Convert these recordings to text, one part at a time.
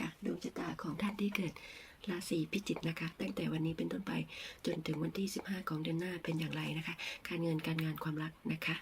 ค่ะดวงชะตาของท่านที่เกิดราศีพิจิกนะคะ ตั้งแต่วันนี้เป็นต้นไปจนถึงวันที่ 15 ของเดือนหน้าเป็นอย่างไรนะคะ การเงินการงานความรักนะคะ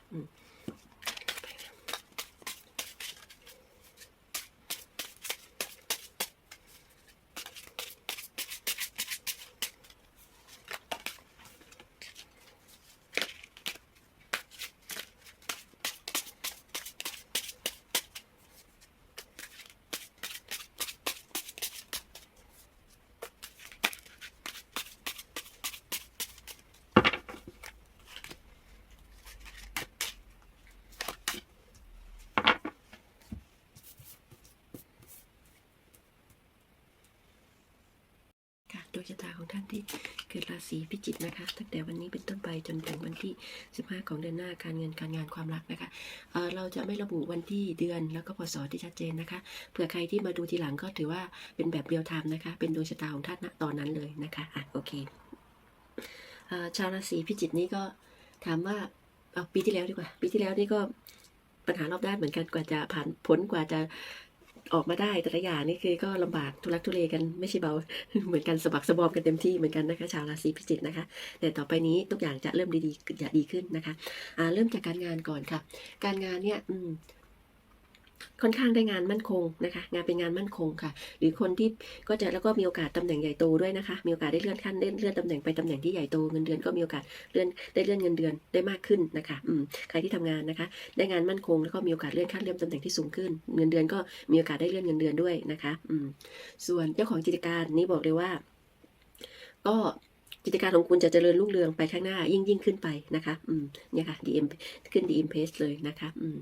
ดวงชะตาของท่านที่เกิดราศีพิจิกนะคะ ตั้งแต่วันนี้เป็นต้นไปจนถึงวันที่ 15 ของเดือนหน้าการเงินการงานความรักนะคะเเราจะไม่ระบุวันที่เดือนแล้วก็พศที่ชัดเจนนะคะเผื่อใครที่มาดูทีหลังก็ถือว่าเป็นแบบเรียลไทม์นะคะ เป็นดวงชะตาของท่านณตอนนั้นเลยนะคะอะโอเคเอชาวราศีพิจิกนี้ก็ถามว่าเอาปีที่แล้วดีกว่า ปีที่แล้วนี่ก็ปัญหารอบด้านเหมือนกันกว่าจะผ่านพ้นกว่าจะ ออกมาได้แต่ละอย่างนี่คือก็ลำบากทุลักทุเลกันไม่ใช่เบา เหมือนกันสะบักสะบอมกันเต็มที่เหมือนกันนะคะ ชาวราศีพิจิกนะคะ แต่ต่อไปนี้ทุกอย่างจะเริ่มดีๆจะดีขึ้นนะคะอ่าเริ่มจากการงานก่อนค่ะ การงานเนี่ยอืม ค่อนข้างได้งานมั่นคงนะคะ งานเป็นงานมั่นคงค่ะ หรือคนที่ก็จะแล้วก็มีโอกาสตำแหน่งใหญ่โตด้วยนะคะ มีโอกาสได้เลื่อนขั้นได้เลื่อนตำแหน่งไปตำแหน่งที่ใหญ่โตเงินเดือนก็มีโอกาสเลื่อนได้เลื่อนเงินเดือนได้มากขึ้นนะคะอืมใครที่ทำงานนะคะ ได้งานมั่นคงแล้วก็มีโอกาสเลื่อนขั้นเลื่อนตำแหน่งที่สูงขึ้น เงินเดือนก็มีโอกาสได้เลื่อนเงินเดือนด้วยนะคะอืมส่วนเจ้าของกิจการนี่บอกเลยว่า ก็ กิจการของคุณจะเจริญรุ่งเรืองไปข้างหน้ายิ่งยิ่งขึ้นไปนะคะ อืมเนี่ยค่ะ DM ขึ้น DM Page เลยนะคะอืม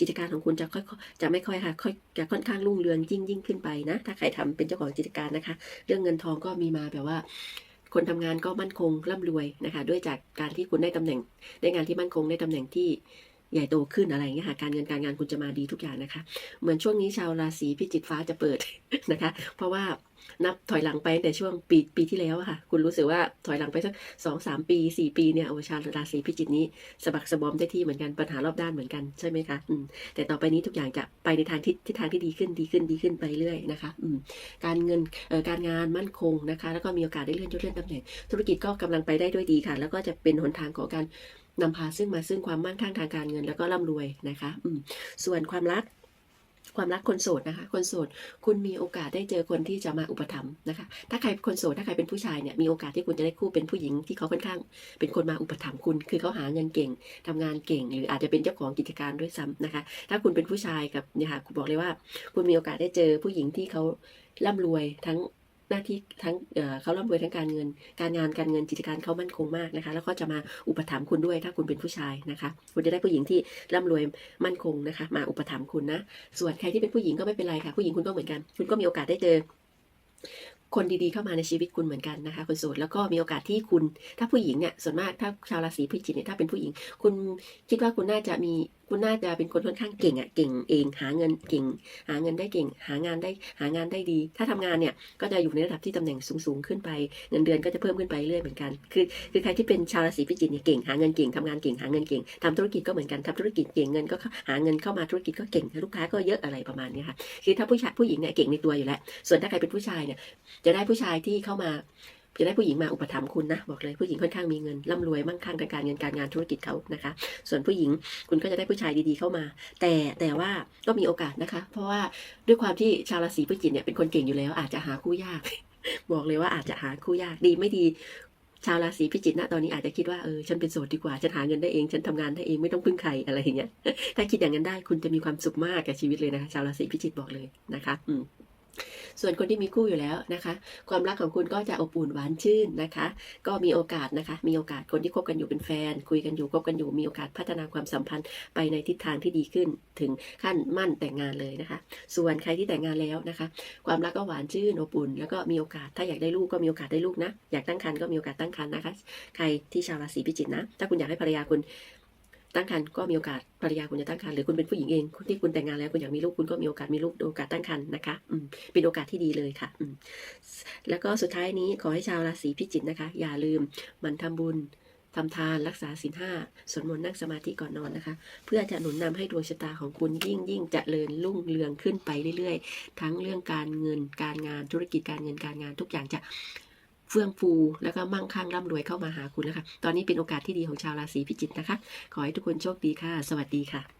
กิจการของคุณจะค่อยๆจะไม่ค่อยค่ะค่อยจะค่อนข้างรุ่งเรืองยิ่งยิ่งขึ้นไปนะ ถ้าใครทำเป็นเจ้าของกิจการนะคะ เรื่องเงินทองก็มีมาแบบว่า คนทำงานก็มั่นคงร่ำรวยนะคะ ด้วยจากการที่คุณได้ตำแหน่งได้งานที่มั่นคงได้ตำแหน่งที่ ใหญ่โตขึ้นอะไรเงี้ยค่ะการเงินการงานคุณจะมาดีทุกอย่างนะคะ เหมือนช่วงนี้ชาวราศีพิจิกฟ้าจะเปิดนะคะ เพราะว่านับถอยหลังไปแต่ช่วงปีปีที่แล้วค่ะ คุณรู้สึกว่าถอยหลังไปสักสองสามปีสี่ปีเนี่ยโอชาราศีพิจิกนี้สะบักสะบอมได้ที่เหมือนกันปัญหารอบด้านเหมือนกันใช่ไหมคะอืมแต่ต่อไปนี้ทุกอย่างจะไปในทางทิศทิศทางที่ดีขึ้นดีขึ้นดีขึ้นไปเรื่อยนะคะอืมการเงินเอ่อการงานมั่นคงนะคะ แล้วก็มีโอกาสได้เลื่อนยศเลื่อนตำแหน่งธุรกิจก็กำลังไปได้ด้วยดีค่ะ แล้วก็จะเป็นหนทางของการ นำพาซึ่งมาซึ่งความมั่งคั่งทางการเงินแล้วก็ร่ำรวยนะคะส่วนความรักความรักคนโสดนะคะ คนโสดคุณมีโอกาสได้เจอคนที่จะมาอุปถัมภ์นะคะ ถ้าใครคนโสดถ้าใครเป็นผู้ชายเนี่ยมีโอกาสที่คุณจะได้คู่เป็นผู้หญิงที่เขาค่อนข้างเป็นคนมาอุปถัมภ์คุณ คือเขาหาเงินเก่งทำงานเก่ง หรืออาจจะเป็นเจ้าของกิจการด้วยซ้ำนะคะ ถ้าคุณเป็นผู้ชายกับเนี่ยค่ะคุณบอกเลยว่า คุณมีโอกาสได้เจอผู้หญิงที่เขาร่ำรวยทั้ง หน้าที่ทั้งเขาร่ำรวยทั้งการเงิน การงานการเงินกิจการเขามั่นคงมากนะคะ แล้วก็จะมาอุปถัมภ์คุณด้วยถ้าคุณเป็นผู้ชายนะคะ คุณจะได้ผู้หญิงที่ร่ำรวยมั่นคงนะคะ มาอุปถัมภ์คุณนะ ส่วนใครที่เป็นผู้หญิงก็ไม่เป็นไรค่ะ ผู้หญิงคุณก็เหมือนกัน คุณก็มีโอกาสได้เจอ คนดีๆเข้ามาในชีวิตคุณเหมือนกันนะคะคนโสดแล้วก็มีโอกาสที่คุณ ถ้าผู้หญิงเนี่ยส่วนมากถ้าชาวราศีพิจิกเนี่ยถ้าเป็นผู้หญิง คุณคิดว่าคุณน่าจะมีคุณน่าจะเป็นคนค่อนข้างเก่งอะเก่งเองหาเงินเก่ง หาเงินได้เก่ง หางานได้หางานได้ดี ถ้าทำงานเนี่ยก็จะอยู่ในระดับที่ตำแหน่งสูงๆขึ้นไปเงินเดือนก็จะเพิ่มขึ้นไปเรื่อยเหมือนกัน คือคือใครที่เป็นชาวราศีพิจิกเนี่ยเก่งหาเงินเก่งทำงานเก่งหาเงินเก่งทำธุรกิจก็เหมือนกันทำธุรกิจเก่งเงินก็หาเงินเข้ามาธุรกิจก็เก่งลูกค้าก็เยอะอะไรประมาณนี้ค่ะคือถ้าผู้ชายผู้หญิงเนี่ยเก่งในตัวอยู่แล้วส่วนถ้าใครเป็นผู้ชายเนี่ยจะได้ผู้ชายที่เข้ามา จะได้ผู้หญิงมาอุปถัมภ์คุณนะ บอกเลยผู้หญิงค่อนข้างมีเงินร่ำรวยมั่งคั่งทางการเงินการงานธุรกิจเขานะคะ ส่วนผู้หญิงคุณก็จะได้ผู้ชายดีๆเข้ามา แต่แต่ว่าก็มีโอกาสนะคะ เพราะว่าด้วยความที่ชาวราศีพิจิกเนี่ยเป็นคนเก่งอยู่แล้ว อาจจะหาคู่ยาก บอกเลยว่าอาจจะหาคู่ยากดีไม่ดีชาวราศีพิจิกณตอนนี้อาจจะคิดว่าเออฉันเป็นโสดดีกว่า ฉันหาเงินได้เอง ฉันทำงานได้เองไม่ต้องพึ่งใครอะไรอย่างเงี้ยถ้าคิดอย่างนั้นได้คุณจะมีความสุขมากกับชีวิตเลยนะคะชาวราศีพิจิกบอกเลยนะคะ อืม ส่วนคนที่มีคู่อยู่แล้วนะคะ ความรักของคุณก็จะอบอุ่นหวานชื่นนะคะ ก็มีโอกาสนะคะ มีโอกาสคนที่คบกันอยู่เป็นแฟน คุยกันอยู่คบกันอยู่มีโอกาสพัฒนาความสัมพันธ์ไปในทิศทางที่ดีขึ้นถึงขั้นมั่นแต่งงานเลยนะคะ ส่วนใครที่แต่งงานแล้วนะคะ ความรักก็หวานชื่นอบอุ่น แล้วก็มีโอกาสถ้าอยากได้ลูกก็มีโอกาสได้ลูกนะ อยากตั้งครรภ์ก็มีโอกาสตั้งครรภ์นะคะ ใครที่ชาวราศีพิจิกนะ ถ้าคุณอยากให้ภรรยาคุณ ตั้งครรภ์ก็มีโอกาสภรรยาคุณจะตั้งครรภ์หรือคุณเป็นผู้หญิงเองคุณที่คุณแต่งงานแล้วคุณอยากมีลูกคุณก็มีโอกาสมีลูกโอกาสตั้งครรภ์นะคะอืมเป็นโอกาสที่ดีเลยค่ะอืมแล้วก็สุดท้ายนี้ขอให้ชาวราศีพิจิกนะคะ อย่าลืมมันทำบุญทำทานรักษาศีลห้าสวดมนต์นั่งสมาธิก่อนนอนนะคะ เพื่อจะหนุนนำให้ดวงชะตาของคุณยิ่งยิ่งจเจริญรุ่งเรืองขึ้นไปเรื่อยๆ ทั้งเรื่องการเงินการงานธุรกิจการเงินการงานทุกอย่างจะ เฟื่องฟูแล้วก็มั่งคั่งร่ำรวยเข้ามาหาคุณแล้วค่ะตอนนี้เป็นโอกาสที่ดีของชาวราศีพิจิกนะคะ ขอให้ทุกคนโชคดีค่ะ สวัสดีค่ะ